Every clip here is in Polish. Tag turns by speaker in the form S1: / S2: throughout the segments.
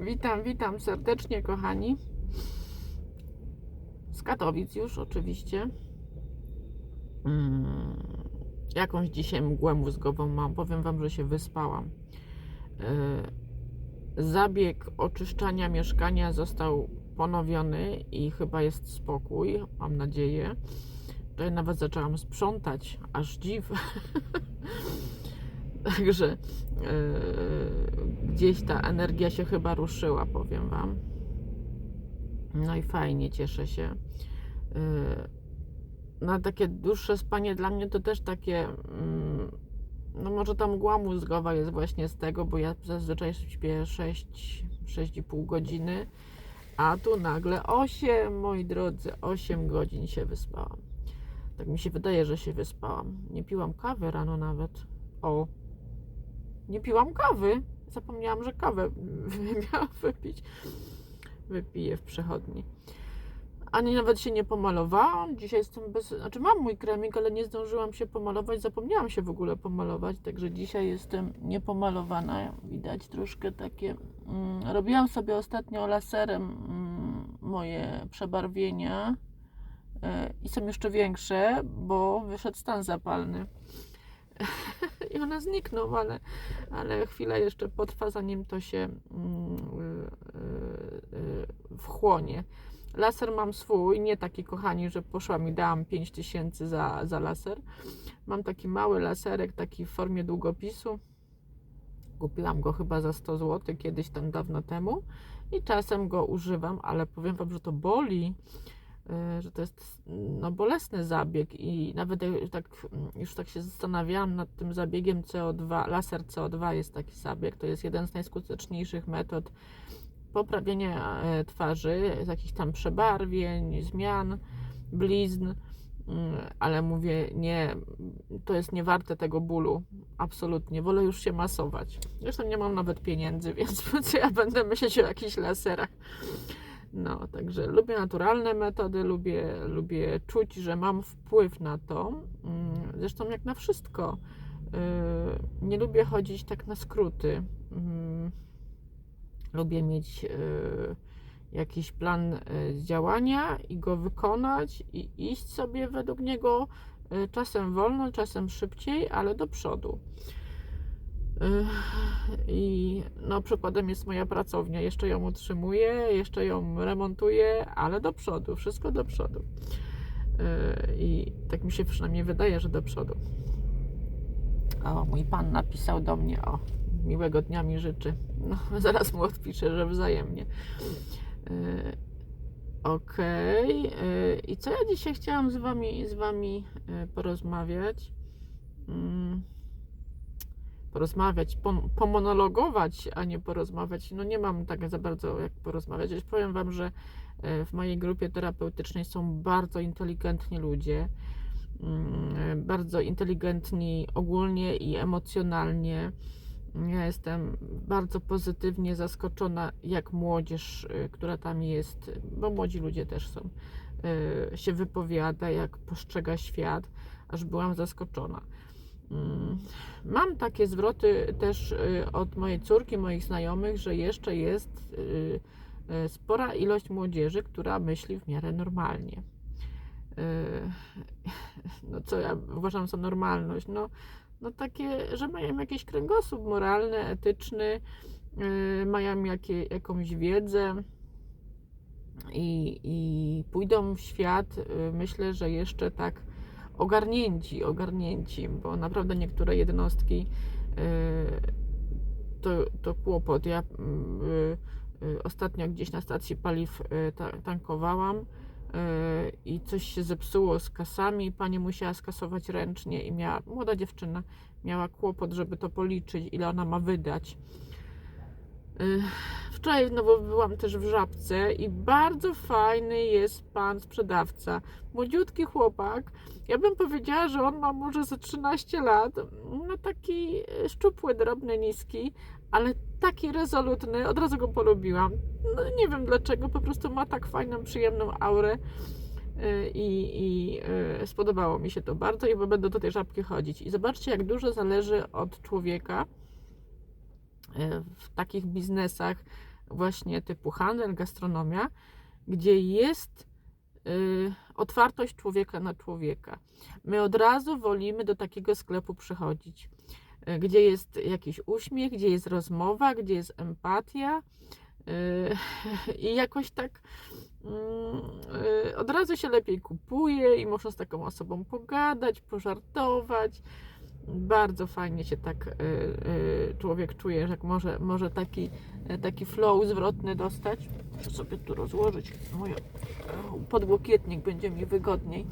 S1: Witam, witam serdecznie, kochani. Z Katowic już, oczywiście. Mm, jakąś dzisiaj mgłę mózgową mam. Powiem Wam, że się wyspałam. Yy, zabieg oczyszczania mieszkania został ponowiony i chyba jest spokój, mam nadzieję. Tutaj nawet zaczęłam sprzątać, aż dziw. Także yy, gdzieś ta energia się chyba ruszyła, powiem Wam. No i fajnie, cieszę się. Yy, no takie dłuższe spanie dla mnie to też takie. mm, No może ta mgła mózgowa jest właśnie z tego, bo ja zazwyczaj śpię 6, 6,5 godziny, a tu nagle 8, moi drodzy, 8 godzin się wyspałam. Tak mi się wydaje, że się wyspałam. Nie piłam kawy rano nawet. O, nie piłam kawy. Zapomniałam, że kawę miałam wypić. Wypiję w przechodni. Ani nawet się nie pomalowałam. Dzisiaj jestem bez. Znaczy, mam mój kremik, ale nie zdążyłam się pomalować. Zapomniałam się w ogóle pomalować, także dzisiaj jestem niepomalowana. Widać troszkę takie. Mm, robiłam sobie ostatnio laserem mm, moje przebarwienia e, i są jeszcze większe, bo wyszedł stan zapalny. I one znikną, ale, ale chwilę jeszcze potrwa, zanim to się mm, y, y, wchłonie. Laser mam swój, nie taki kochani, że poszłam i dałam 5000 za, za laser. Mam taki mały laserek, taki w formie długopisu. Kupiłam go chyba za 100 zł kiedyś tam dawno temu i czasem go używam, ale powiem Wam, że to boli że to jest no, bolesny zabieg i nawet tak, już tak się zastanawiałam nad tym zabiegiem CO2, laser CO2 jest taki zabieg, to jest jeden z najskuteczniejszych metod poprawienia e, twarzy, z jakichś tam przebarwień, zmian, blizn, Mm, ale mówię, nie, to jest nie warte tego bólu, absolutnie, wolę już się masować. Zresztą nie mam nawet pieniędzy, więc co ja będę myśleć o jakichś laserach. No, także lubię naturalne metody, lubię, lubię czuć, że mam wpływ na to. Mm, Zresztą jak na wszystko. Yy, Nie lubię chodzić tak na skróty. Mm, Lubię mieć yy, jakiś plan yy, działania i go wykonać i iść sobie według niego czasem wolno, czasem szybciej, ale do przodu. I no, przykładem jest moja pracownia. Jeszcze ją utrzymuję, jeszcze ją remontuję, ale do przodu, wszystko do przodu. I tak mi się przynajmniej wydaje, że do przodu. O, mój pan napisał do mnie, o, miłego dnia mi życzy. No, zaraz mu odpiszę, że wzajemnie. Okej. Yy, I co ja dzisiaj chciałam z wami, z wami yy, porozmawiać? Porozmawiać, pom- pomonologować, a nie porozmawiać. No nie mam tak za bardzo jak porozmawiać. Powiem wam, że yy, w mojej grupie terapeutycznej są bardzo inteligentni ludzie. Mm, Bardzo inteligentni ogólnie i emocjonalnie. Ja jestem bardzo pozytywnie zaskoczona, jak młodzież, y, która tam jest, bo młodzi ludzie też są, y, się wypowiada, jak postrzega świat, aż byłam zaskoczona. Mm, Mam takie zwroty też y, od mojej córki, moich znajomych, że jeszcze jest y, y, spora ilość młodzieży, która myśli w miarę normalnie. No co ja uważam za normalność? No, no takie, że mają jakiś kręgosłup moralny, etyczny, mają jakie, jakąś wiedzę i, i pójdą w świat, myślę, że jeszcze tak ogarnięci, ogarnięci, bo naprawdę niektóre jednostki yy, to, to kłopot. Ja yy, yy, ostatnio gdzieś na stacji paliw ta, tankowałam i coś się zepsuło z kasami. Pani musiała skasować ręcznie i miała, młoda dziewczyna, miała kłopot, żeby to policzyć, ile ona ma wydać. Yy, Wczoraj znowu byłam też w żabce i bardzo fajny jest pan sprzedawca. Młodziutki chłopak. Ja bym powiedziała, że on ma może ze 13 lat. No taki szczupły, drobny, niski, ale taki rezolutny. Od razu go polubiłam. No nie wiem dlaczego, po prostu ma tak fajną, przyjemną aurę. Yy, I, i spodobało mi się to bardzo i będę do tej żabki chodzić. I zobaczcie, jak dużo zależy od człowieka w takich biznesach właśnie typu handel, gastronomia, gdzie jest y, otwartość człowieka na człowieka. My od razu wolimy do takiego sklepu przychodzić, y, gdzie jest jakiś uśmiech, gdzie jest rozmowa, gdzie jest empatia. y, I jakoś tak mm, y, od razu się lepiej kupuje i można z taką osobą pogadać, pożartować. Bardzo fajnie się tak y, y, człowiek czuje, że może, może taki, y, taki flow zwrotny dostać. Muszę sobie tu rozłożyć moje podłokietnik, będzie mi wygodniej.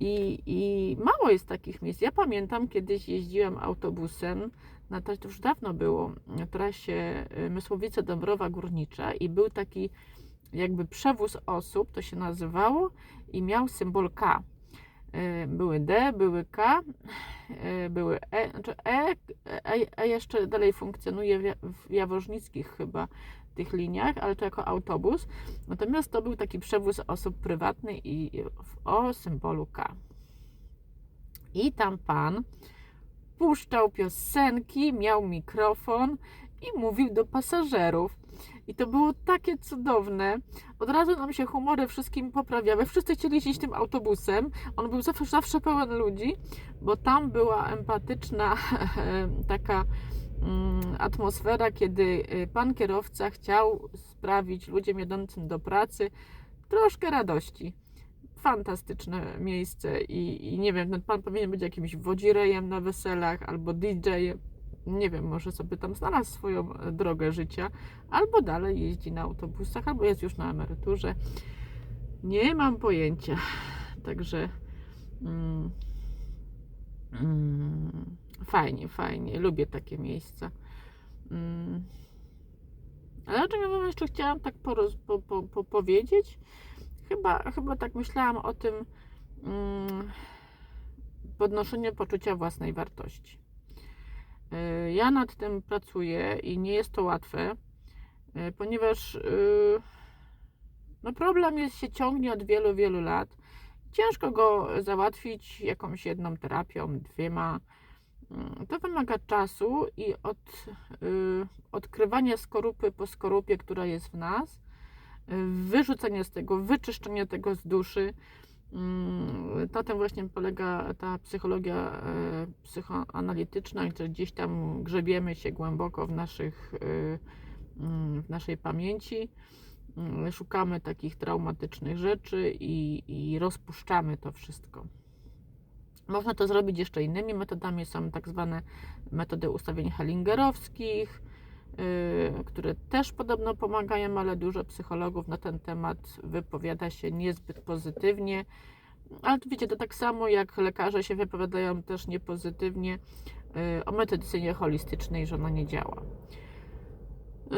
S1: I, I mało jest takich miejsc. Ja pamiętam, kiedyś jeździłam autobusem, na to już dawno było, na trasie y, Mysłowice-Dąbrowa Górnicza i był taki jakby przewóz osób, to się nazywało i miał symbol K. Y, Były D, były K, y, były E, znaczy E, E, e jeszcze dalej funkcjonuje w Ja- w Jaworznickich chyba tych liniach, ale to jako autobus. Natomiast to był taki przewóz osób prywatny i o symbolu K. I tam pan puszczał piosenki, miał mikrofon i mówił do pasażerów. I to było takie cudowne. Od razu nam się humory wszystkim poprawiały. Wszyscy chcieli jeździć tym autobusem. On był zawsze, zawsze pełen ludzi, bo tam była empatyczna taka mm, atmosfera, kiedy y, pan kierowca chciał sprawić ludziom jadącym do pracy troszkę radości. Fantastyczne miejsce i, i nie wiem, ten pan powinien być jakimś wodzirejem na weselach albo DJ-em. Nie wiem, może sobie tam znalazł swoją e, drogę życia, albo dalej jeździ na autobusach, albo jest już na emeryturze. Nie mam pojęcia. Także mm, mm, fajnie, fajnie. Lubię takie miejsca. Mm. Ale o czym ja wam jeszcze chciałam tak po, po, po, powiedzieć? Chyba, chyba tak myślałam o tym mm, podnoszeniu poczucia własnej wartości. Y, Ja nad tym pracuję i nie jest to łatwe, y, ponieważ y, no problem jest, się ciągnie od wielu, wielu lat. Ciężko go załatwić jakąś jedną terapią, dwiema. Mm, To wymaga czasu i od odkrywania skorupy po skorupie, która jest w nas, wyrzucenia z tego, wyczyszczenia tego z duszy. Mm, Na tym właśnie polega ta psychologia e, psychoanalityczna, gdzie gdzieś tam grzebiemy się głęboko w, naszych, y, mm, w naszej pamięci, mm, szukamy takich traumatycznych rzeczy i, i rozpuszczamy to wszystko. Można to zrobić jeszcze innymi metodami. Są tak zwane metody ustawień hellingerowskich, które też podobno pomagają, ale dużo psychologów na ten temat wypowiada się niezbyt pozytywnie. Ale wiecie, to tak samo jak lekarze się wypowiadają też niepozytywnie yy, o medycynie holistycznej, że ona nie działa. Yy,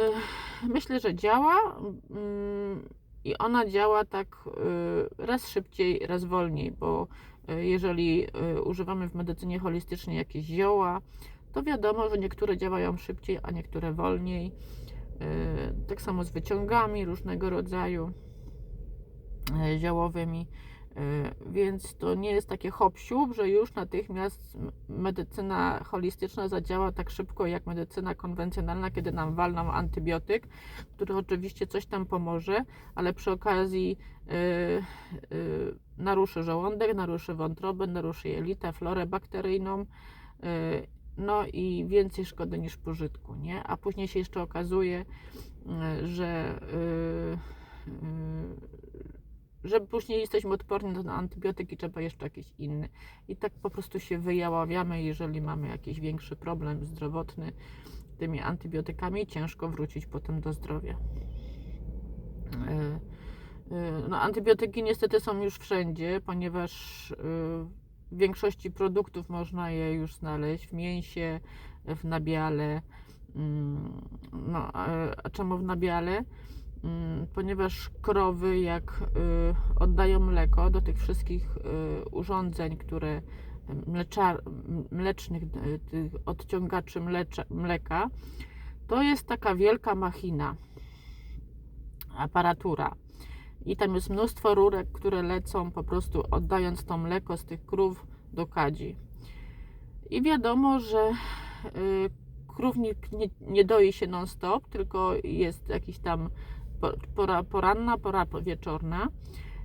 S1: Myślę, że działa mm, i ona działa tak raz szybciej, raz wolniej, bo y, jeżeli y, używamy w medycynie holistycznej jakieś zioła, to wiadomo, że niektóre działają szybciej, a niektóre wolniej. Y, Tak samo z wyciągami różnego rodzaju y, ziołowymi. Y, Więc to nie jest takie hop że już natychmiast medycyna holistyczna zadziała tak szybko jak medycyna konwencjonalna, kiedy nam walną antybiotyk, który oczywiście coś tam pomoże, ale przy okazji y, y, naruszy żołądek, naruszy wątrobę, naruszy jelita, florę bakteryjną. No i więcej szkody niż pożytku, nie? A później się jeszcze okazuje, y, że, y, y, że później jesteśmy odporni na antybiotyki, trzeba jeszcze jakiś inny. I tak po prostu się wyjaławiamy, jeżeli mamy jakiś większy problem zdrowotny tymi antybiotykami, ciężko wrócić potem do zdrowia. Y, y, No, antybiotyki niestety są już wszędzie, ponieważ y, w większości produktów można je już znaleźć w mięsie, w nabiale. Mm, No, a czemu w nabiale? Mm, Ponieważ krowy, jak y, oddają mleko do tych wszystkich y, urządzeń, które mleczar, mlecznych, y, tych odciągaczy mlecza, mleka, to jest taka wielka machina, aparatura. I tam jest mnóstwo rurek, które lecą po prostu oddając to mleko z tych krów do kadzi. I wiadomo, że y, krównik nie, nie doi się non-stop, tylko jest jakiś tam po- pora poranna, pora po- wieczorna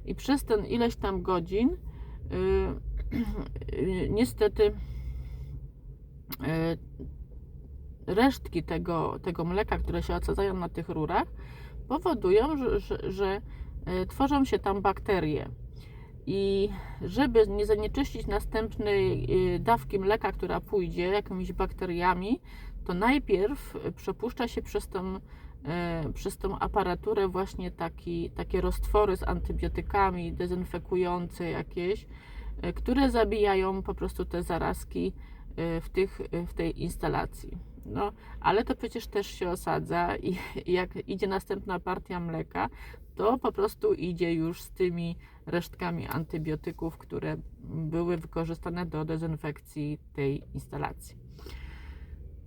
S1: i przez ten ileś tam godzin y, y, niestety resztki tego, tego mleka, które się osadzają na tych rurach, powodują, że, że, że tworzą się tam bakterie. I żeby nie zanieczyścić następnej y, dawki mleka, która pójdzie jakimiś bakteriami, to najpierw przepuszcza się przez tą, y, przez tą aparaturę właśnie taki, takie roztwory z antybiotykami, dezynfekujące jakieś, które zabijają po prostu te zarazki w, tych, w tej instalacji. No, ale to przecież też się osadza i jak idzie następna partia mleka, to po prostu idzie już z tymi resztkami antybiotyków, które były wykorzystane do dezynfekcji tej instalacji.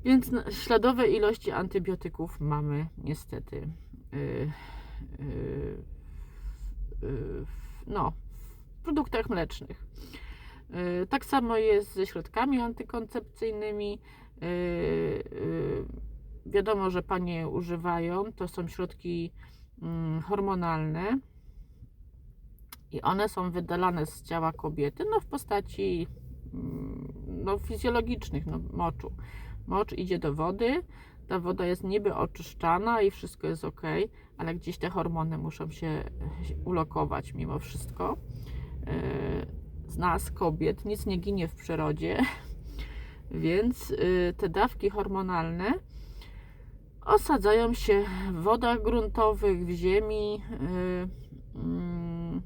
S1: Więc no, śladowe ilości antybiotyków mamy niestety yy, yy, yy, no, w produktach mlecznych. Yy, Tak samo jest ze środkami antykoncepcyjnymi. Yy, yy, Wiadomo, że panie używają. To są środki mm, hormonalne i one są wydalane z ciała kobiety no, w postaci mm, no, fizjologicznych, no, moczu. Mocz idzie do wody, ta woda jest niby oczyszczana i wszystko jest ok, ale gdzieś te hormony muszą się ulokować mimo wszystko. Yy, Z nas, kobiet, nic nie ginie w przyrodzie, więc yy, te dawki hormonalne osadzają się w wodach gruntowych, w ziemi. Yy, mm,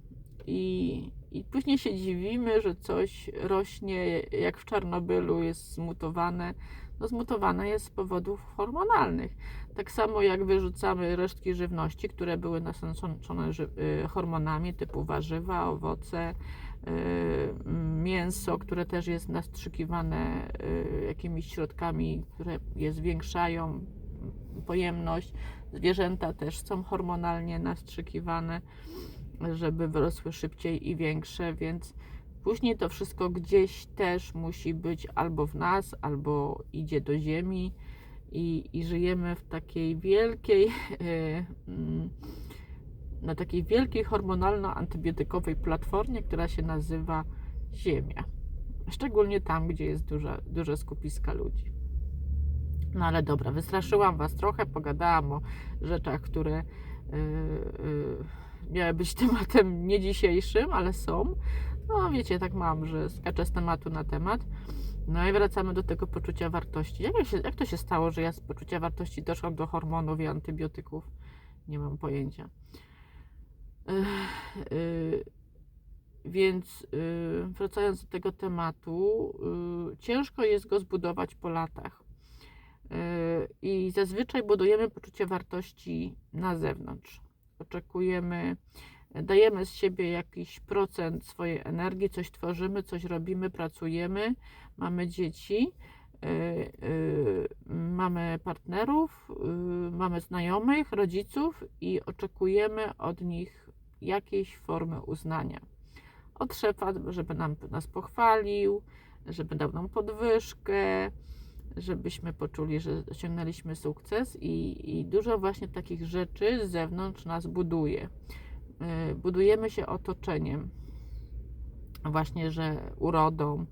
S1: i, I później się dziwimy, że coś rośnie, jak w Czarnobylu jest zmutowane. No zmutowane jest z powodów hormonalnych. Tak samo jak wyrzucamy resztki żywności, które były nasączone y, hormonami typu warzywa, owoce, y, mięso, które też jest nastrzykiwane y, jakimiś środkami, które je zwiększają pojemność. Zwierzęta też są hormonalnie nastrzykiwane żeby wyrosły szybciej i większe, więc później to wszystko gdzieś też musi być albo w nas, albo idzie do ziemi i, i żyjemy w takiej wielkiej, e, mm, na takiej wielkiej hormonalno-antybiotykowej platformie, która się nazywa Ziemia. Szczególnie tam, gdzie jest duże, duże skupiska ludzi. No ale dobra, wystraszyłam Was trochę, pogadałam o rzeczach, które yy, yy, miały być tematem nie dzisiejszym, ale są. No wiecie, tak mam, że skaczę z tematu na temat. No i wracamy do tego poczucia wartości. Jak, się, jak to się stało, że ja z poczucia wartości doszłam do hormonów i antybiotyków? Nie mam pojęcia. Yy, więc yy, wracając do tego tematu, yy, ciężko jest go zbudować po latach. I zazwyczaj budujemy poczucie wartości na zewnątrz. Oczekujemy, dajemy z siebie jakiś procent swojej energii, coś tworzymy, coś robimy, pracujemy, mamy dzieci, mamy partnerów, mamy znajomych, rodziców i oczekujemy od nich jakiejś formy uznania. Od szefa, żeby nam, nas pochwalił, żeby dał nam podwyżkę, żebyśmy poczuli, że osiągnęliśmy sukces i, i dużo właśnie takich rzeczy z zewnątrz nas buduje. Yy, Budujemy się otoczeniem, właśnie, że urodą,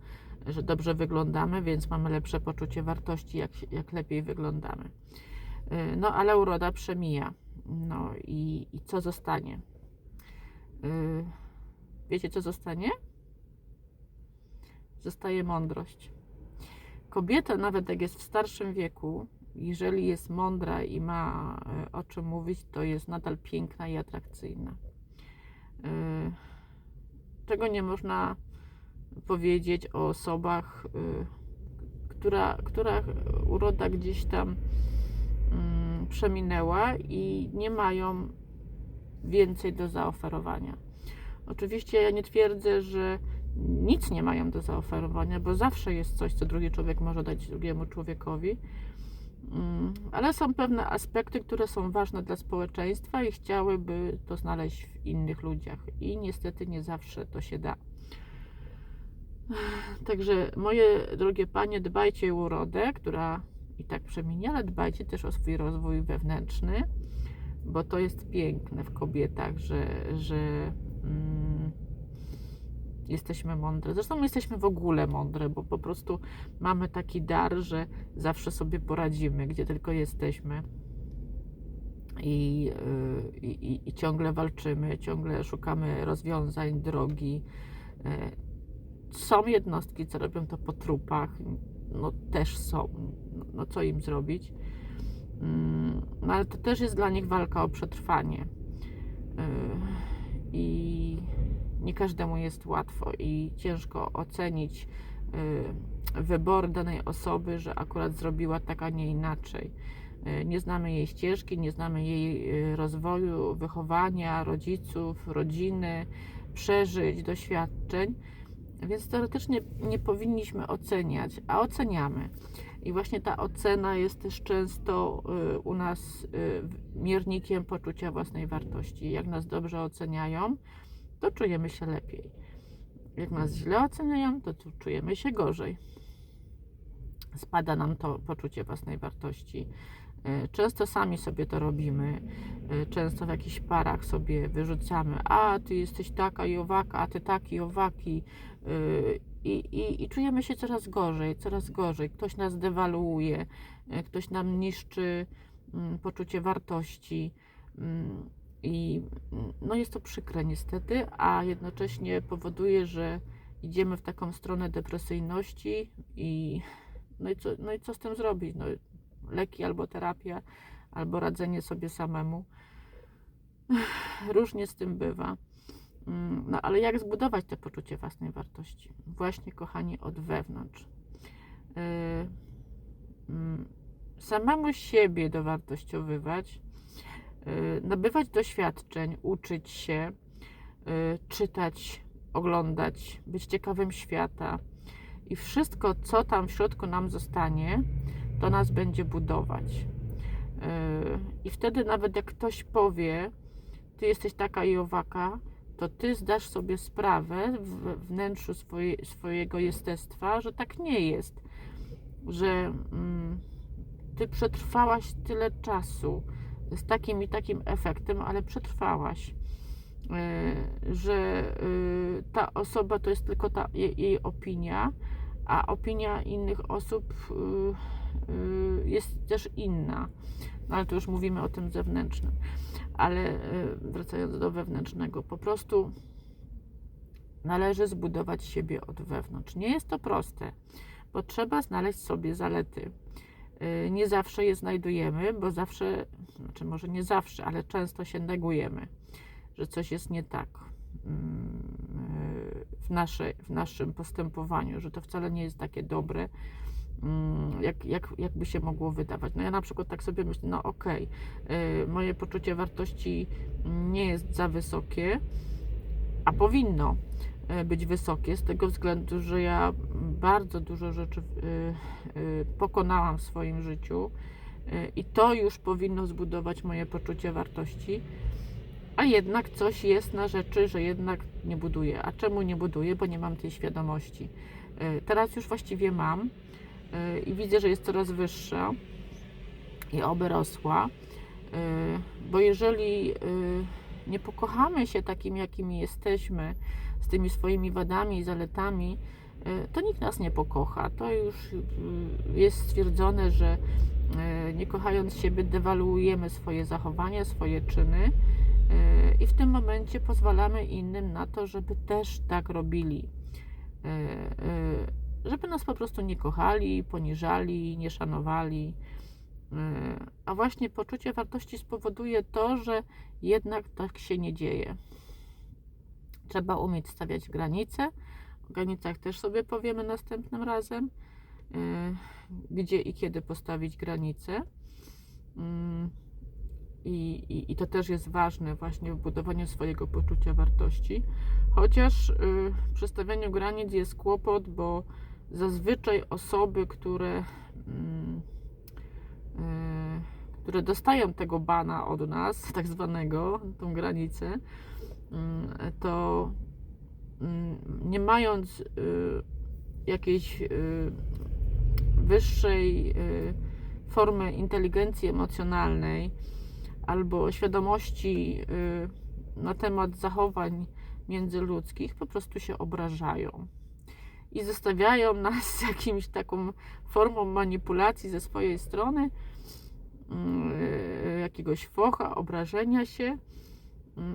S1: że dobrze wyglądamy, więc mamy lepsze poczucie wartości, jak, jak lepiej wyglądamy. Yy, No, ale uroda przemija. No i, i co zostanie? Yy, Wiecie, co zostanie? Zostaje mądrość. Kobieta, nawet jak jest w starszym wieku, jeżeli jest mądra i ma e, o czym mówić, to jest nadal piękna i atrakcyjna. E, Czego nie można powiedzieć o osobach, która, która uroda gdzieś tam mm, przeminęła i nie mają więcej do zaoferowania. Oczywiście ja nie twierdzę, że nic nie mają do zaoferowania, bo zawsze jest coś, co drugi człowiek może dać drugiemu człowiekowi. Mm, Ale są pewne aspekty, które są ważne dla społeczeństwa i chciałyby to znaleźć w innych ludziach. I niestety nie zawsze to się da. Także moje drogie panie, dbajcie o urodę, która i tak przemieni, ale dbajcie też o swój rozwój wewnętrzny, bo to jest piękne w kobietach, że, że mm, jesteśmy mądre. Zresztą my jesteśmy w ogóle mądre, bo po prostu mamy taki dar, że zawsze sobie poradzimy, gdzie tylko jesteśmy. I, yy, i, i ciągle walczymy, ciągle szukamy rozwiązań, drogi. Yy, Są jednostki, co robią to po trupach, no też są. No co im zrobić? Mm, No ale to też jest dla nich walka o przetrwanie. Yy, I nie każdemu jest łatwo i ciężko ocenić y, wybory danej osoby, że akurat zrobiła tak, a nie inaczej. Y, Nie znamy jej ścieżki, nie znamy jej y, rozwoju, wychowania, rodziców, rodziny, przeżyć, doświadczeń, więc teoretycznie nie powinniśmy oceniać, a oceniamy. I właśnie ta ocena jest też często y, u nas y, miernikiem poczucia własnej wartości. Jak nas dobrze oceniają, to czujemy się lepiej. Jak nas źle oceniają, to czujemy się gorzej. Spada nam to poczucie własnej wartości. E, Często sami sobie to robimy. Często w jakichś parach sobie wyrzucamy, a ty jesteś taka i owaka, a ty taki i owaki. I, i, I czujemy się coraz gorzej, coraz gorzej. Ktoś nas dewaluuje, e, ktoś nam niszczy mm, poczucie wartości. Mm, I mm, no jest to przykre niestety, a jednocześnie powoduje, że idziemy w taką stronę depresyjności i no i co, no i co z tym zrobić? No, leki albo terapia, albo radzenie sobie samemu. Różnie z tym bywa. Mm, No ale jak zbudować to poczucie własnej wartości? Właśnie, kochani, od wewnątrz. Yy, mm, Samemu siebie dowartościowywać, yy, nabywać doświadczeń, uczyć się, yy, czytać, oglądać, być ciekawym świata. I wszystko, co tam w środku nam zostanie, to nas będzie budować. I wtedy nawet jak ktoś powie, ty jesteś taka i owaka, to ty zdasz sobie sprawę w wnętrzu swoje, swojego jestestwa, że tak nie jest. Że mm, ty przetrwałaś tyle czasu z takim i takim efektem, ale przetrwałaś. Yy, że yy, ta osoba to jest tylko ta jej, jej opinia, a opinia innych osób yy, jest też inna. No ale to już mówimy o tym zewnętrznym. Ale yy, wracając do wewnętrznego, po prostu należy zbudować siebie od wewnątrz. Nie jest to proste, bo trzeba znaleźć sobie zalety. Yy, Nie zawsze je znajdujemy, bo zawsze, znaczy może nie zawsze, ale często się negujemy, że coś jest nie tak mm, yy, w, naszej, w naszym postępowaniu, że to wcale nie jest takie dobre, jak, jak, jakby się mogło wydawać. No ja na przykład tak sobie myślę, no okej, yy, moje poczucie wartości nie jest za wysokie, a powinno yy, być wysokie z tego względu, że ja bardzo dużo rzeczy yy, yy, pokonałam w swoim życiu i to już powinno zbudować moje poczucie wartości. A jednak coś jest na rzeczy, że jednak nie buduję. A czemu nie buduję? Bo nie mam tej świadomości. Teraz już właściwie mam i widzę, że jest coraz wyższa i oby rosła. Yy, Bo jeżeli yy, nie pokochamy się takim, jakimi jesteśmy, z tymi swoimi wadami i zaletami, y, to nikt nas nie pokocha. To już y, jest stwierdzone, że y, nie kochając siebie, dewaluujemy swoje zachowania, swoje czyny y, i w tym momencie pozwalamy innym na to, żeby też tak robili. Żeby nas po prostu nie kochali, poniżali, nie szanowali. Y, A właśnie poczucie wartości spowoduje to, że jednak tak się nie dzieje. Trzeba umieć stawiać granice. O granicach też sobie powiemy następnym razem, y, gdzie i kiedy postawić granice. I, i, I to też jest ważne właśnie w budowaniu swojego poczucia wartości. Chociaż y, przy stawianiu granic jest kłopot, bo zazwyczaj osoby, które, mm, y, które dostają tego bana od nas, tak zwanego, tą granicę, mm, to mm, nie mając y, jakiejś y, wyższej y, formy inteligencji emocjonalnej albo świadomości y, na temat zachowań międzyludzkich, po prostu się obrażają i zostawiają nas z jakimś taką formą manipulacji ze swojej strony, yy, jakiegoś focha, obrażenia się, yy,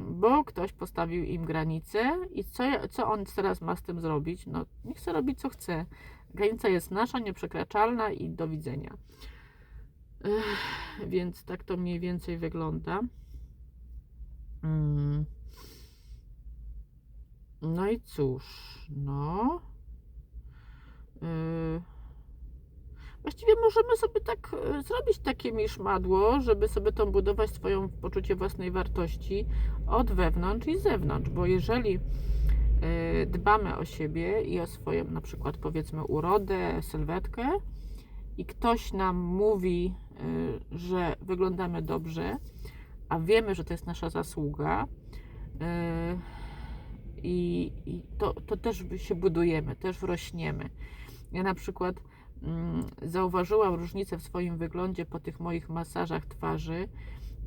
S1: bo ktoś postawił im granicę i co, co on teraz ma z tym zrobić? No, niech sobie robi co chce. Granica jest nasza, nieprzekraczalna i do widzenia. Ech, więc tak to mniej więcej wygląda. Mm. No i cóż, no. Yy, Właściwie możemy sobie tak yy, zrobić takie miszmadło, żeby sobie tą budować swoją poczucie własnej wartości od wewnątrz i z zewnątrz, bo jeżeli yy, dbamy o siebie i o swoją na przykład powiedzmy urodę, sylwetkę i ktoś nam mówi, że wyglądamy dobrze, a wiemy, że to jest nasza zasługa, yy, i, i to, to też się budujemy, też rośniemy. Ja na przykład mm, zauważyłam różnicę w swoim wyglądzie po tych moich masażach twarzy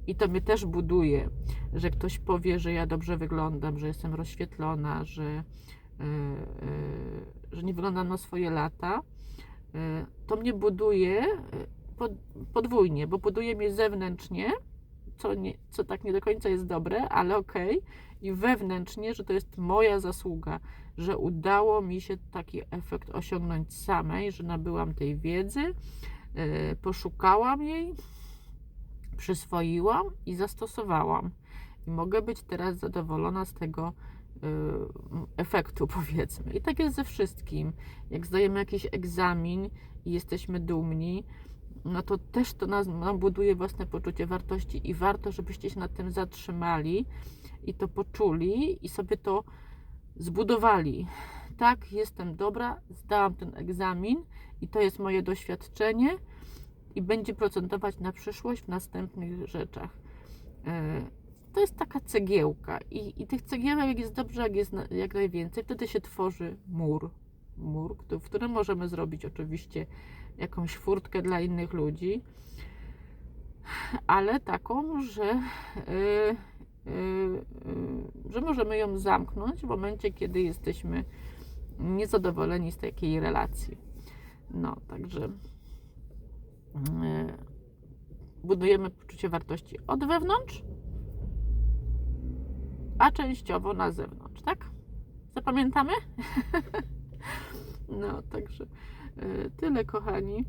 S1: i to mnie też buduje, że ktoś powie, że ja dobrze wyglądam, że jestem rozświetlona, że, yy, yy, że nie wyglądam na swoje lata. Yy, to mnie buduje podwójnie, bo buduje mnie zewnętrznie, co, nie, co tak nie do końca jest dobre, ale okej, i wewnętrznie, że to jest moja zasługa, że udało mi się taki efekt osiągnąć samej, że nabyłam tej wiedzy, yy, poszukałam jej, przyswoiłam i zastosowałam. I mogę być teraz zadowolona z tego yy, efektu, powiedzmy. I tak jest ze wszystkim. Jak zdajemy jakiś egzamin i jesteśmy dumni, no to też to nas, nam buduje własne poczucie wartości i warto, żebyście się nad tym zatrzymali i to poczuli i sobie to zbudowali. Tak, jestem dobra, zdałam ten egzamin i to jest moje doświadczenie i będzie procentować na przyszłość w następnych rzeczach. E, To jest taka cegiełka i, i tych cegiełek jest dobrze, jak jest jak najwięcej. Wtedy się tworzy mur, mur, w którym możemy zrobić oczywiście jakąś furtkę dla innych ludzi, ale taką, że, yy, yy, że możemy ją zamknąć w momencie, kiedy jesteśmy niezadowoleni z takiej relacji. No, także yy, budujemy poczucie wartości od wewnątrz, a częściowo na zewnątrz, tak? Zapamiętamy? no, także tyle, kochani.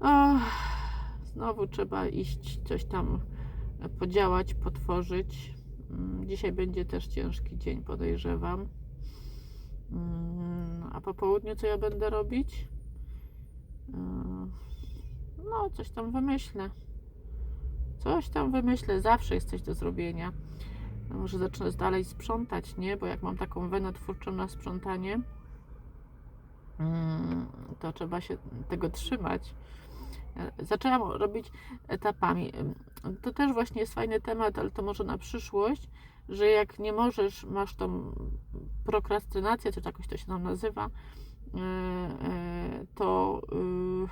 S1: Och, znowu trzeba iść, coś tam podziałać, potworzyć. Mm, Dzisiaj będzie też ciężki dzień, podejrzewam. Mm, A po południu co ja będę robić? Yy, No, coś tam wymyślę. Coś tam wymyślę. Zawsze jest coś do zrobienia. No, Może zacznę dalej sprzątać, nie? Bo jak mam taką wenę twórczą na sprzątanie, to trzeba się tego trzymać. E, Zaczęłam robić etapami. To też właśnie jest fajny temat, ale to może na przyszłość, że jak nie możesz, masz tą prokrastynację, czy jakoś to się tam nazywa, yy, yy, to yy,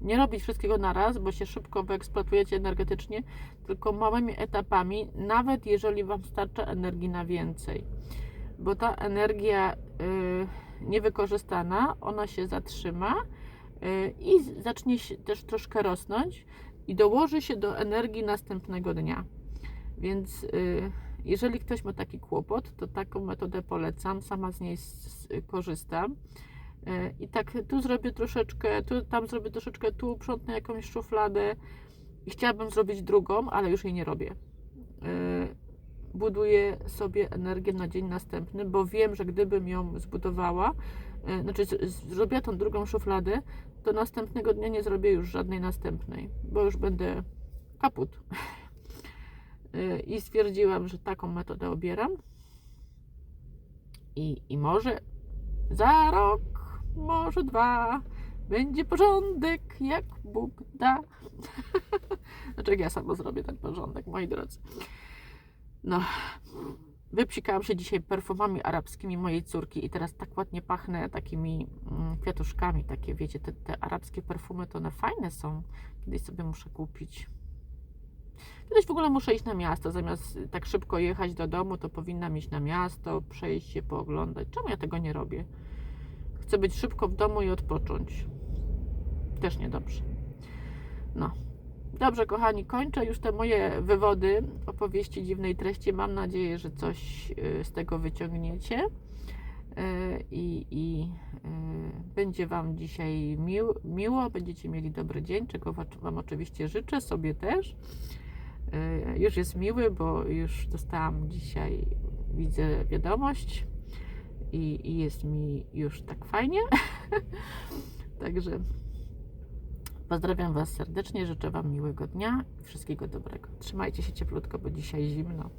S1: nie robić wszystkiego na raz, bo się szybko wyeksploatujecie energetycznie, tylko małymi etapami, nawet jeżeli Wam starcza energii na więcej. Bo ta energia yy, niewykorzystana, ona się zatrzyma yy, i zacznie się też troszkę rosnąć i dołoży się do energii następnego dnia. Więc yy, jeżeli ktoś ma taki kłopot, to taką metodę polecam, sama z niej korzystam. Yy, I tak tu zrobię troszeczkę, tu, tam zrobię troszeczkę, tu uprzątnę jakąś szufladę i chciałabym zrobić drugą, ale już jej nie robię. Buduję sobie energię na dzień następny, bo wiem, że gdybym ją zbudowała, yy, znaczy z- z- zrobiła tą drugą szufladę, to następnego dnia nie zrobię już żadnej następnej, bo już będę kaput. Yy, I stwierdziłam, że taką metodę obieram. I, I może za rok, może dwa, będzie porządek, jak Bóg da. znaczy, jak ja sama zrobię ten porządek, moi drodzy. No, Wypsikałam się dzisiaj perfumami arabskimi mojej córki i teraz tak ładnie pachnę takimi mm, kwiatuszkami, takie wiecie, te, te arabskie perfumy to one fajne są. Kiedyś sobie muszę kupić. Kiedyś w ogóle muszę iść na miasto, zamiast tak szybko jechać do domu, to powinnam iść na miasto, przejść się, pooglądać. Czemu ja tego nie robię? Chcę być szybko w domu i odpocząć. Też niedobrze. No. Dobrze, kochani, kończę już te moje wywody opowieści dziwnej treści. Mam nadzieję, że coś y, z tego wyciągniecie Y, i, i y, będzie Wam dzisiaj mił, miło, będziecie mieli dobry dzień, czego wa- Wam oczywiście życzę, sobie też. Już jest miły, bo już dostałam dzisiaj, widzę wiadomość i, i jest mi już tak fajnie. Także Pozdrawiam Was serdecznie, życzę Wam miłego dnia i wszystkiego dobrego. Trzymajcie się cieplutko, bo dzisiaj zimno.